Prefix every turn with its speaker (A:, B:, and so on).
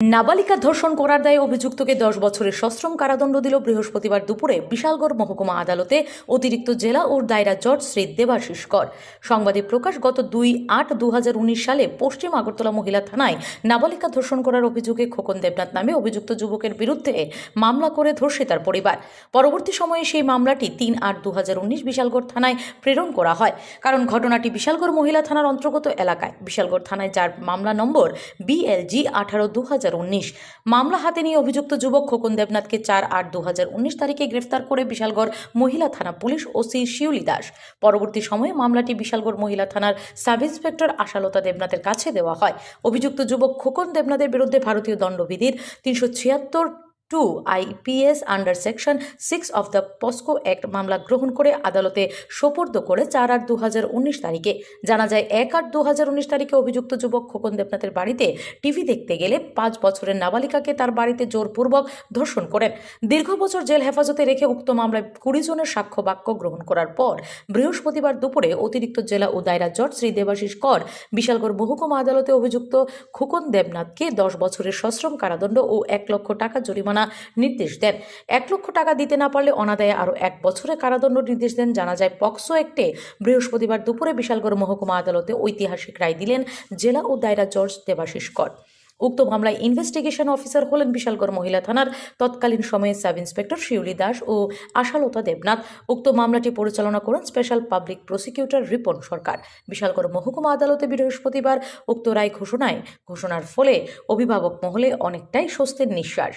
A: নাবালিকা ধর্ষণ করার দায়ে অভিযুক্তকে দশ বছরের সশ্রম কারাদণ্ড দিল বৃহস্পতিবার দুপুরে বিশালগড় মহকুমা আদালতে অতিরিক্ত জেলা ও দায়রা জজ শ্রী দেবাশিস কর। সংবাদে প্রকাশ গত দুই আট দু সালে পশ্চিম আগরতলা মহিলা থানায় নাবালিকা ধর্ষণ করার অভিযোগে খোকন দেবনাথ নামে অভিযুক্ত যুবকের বিরুদ্ধে মামলা করে ধর্ষিতার পরিবার। পরবর্তী সময়ে সেই মামলাটি তিন আট দু বিশালগড় থানায় প্রেরণ করা হয়। কারণ ঘটনাটি বিশালগড় মহিলা থানার অন্তর্গত এলাকায়। বিশালগড় থানায় যার মামলা নম্বর বিএলজি আঠারো দু মামলা হাতে নিয়ে অভিযুক্ত যুবক খোকন দেবনাথকে চার আট দু তারিখে গ্রেফতার করে বিশালগড় মহিলা থানা পুলিশ ওসি শিউলি দাস। পরবর্তী সময়ে মামলাটি বিশালগড় মহিলা থানার সাব ইন্সপেক্টর আশালতা দেবনাথের কাছে দেওয়া হয়। অভিযুক্ত যুবক খোকন দেবনাথের বিরুদ্ধে ভারতীয় দণ্ডবিধির তিনশো ছিয়াত্তর two IPS under section six of the POCSO act মামলা গ্রহণ করে আদালতে সোপর্দ করে চার আট দু তারিখে। জানা যায়, এক আট দু তারিখে অভিযুক্ত যুবক খোকন দেবনাথের বাড়িতে টিভি দেখতে গেলে পাঁচ বছরের নাবালিকাকে তার বাড়িতে জোরপূর্বক ধর্ষণ করেন। দীর্ঘ বছর জেল হেফাজতে রেখে উক্ত মামলায় কুড়ি জনের সাক্ষ্য বাক্য গ্রহণ করার পর বৃহস্পতিবার দুপুরে অতিরিক্ত জেলা ও দায়রা জজ শ্রী দেবাশিস কর বিশালগড় মহকুমা আদালতে অভিযুক্ত খোকন দেবনাথকে দশ বছরের সশ্রম কারাদণ্ড ও এক লক্ষ টাকা জরিমানা নির্দেশ দেন। এক লক্ষ টাকা দিতে না পারলে অনাদায়ে আরও এক বছরের কারাদণ্ড নির্দেশ দেন। জানা যায়, পক্সো একটে বৃহস্পতিবার দুপুরে বিশালগড় মহকুমা আদালতে ঐতিহাসিক রায় দিলেন জেলা ও দায়রা জজ দেবাশিস কর। উক্ত মামলায় ইনভেস্টিগেশন অফিসার হলেন বিশালগড় মহিলা থানার তৎকালীন সময়ে সাব ইন্সপেক্টর শিউলি দাস ও আশালতা দেবনাথ। উক্ত মামলাটি পরিচালনা করেন special public prosecutor Ripon Sarkar. Bishalgarh মহকুমা আদালতে বৃহস্পতিবার উক্ত রায় ঘোষণায়, ঘোষণার ফলে অভিভাবক মহলে অনেকটাই স্বস্তির নিঃশ্বাস।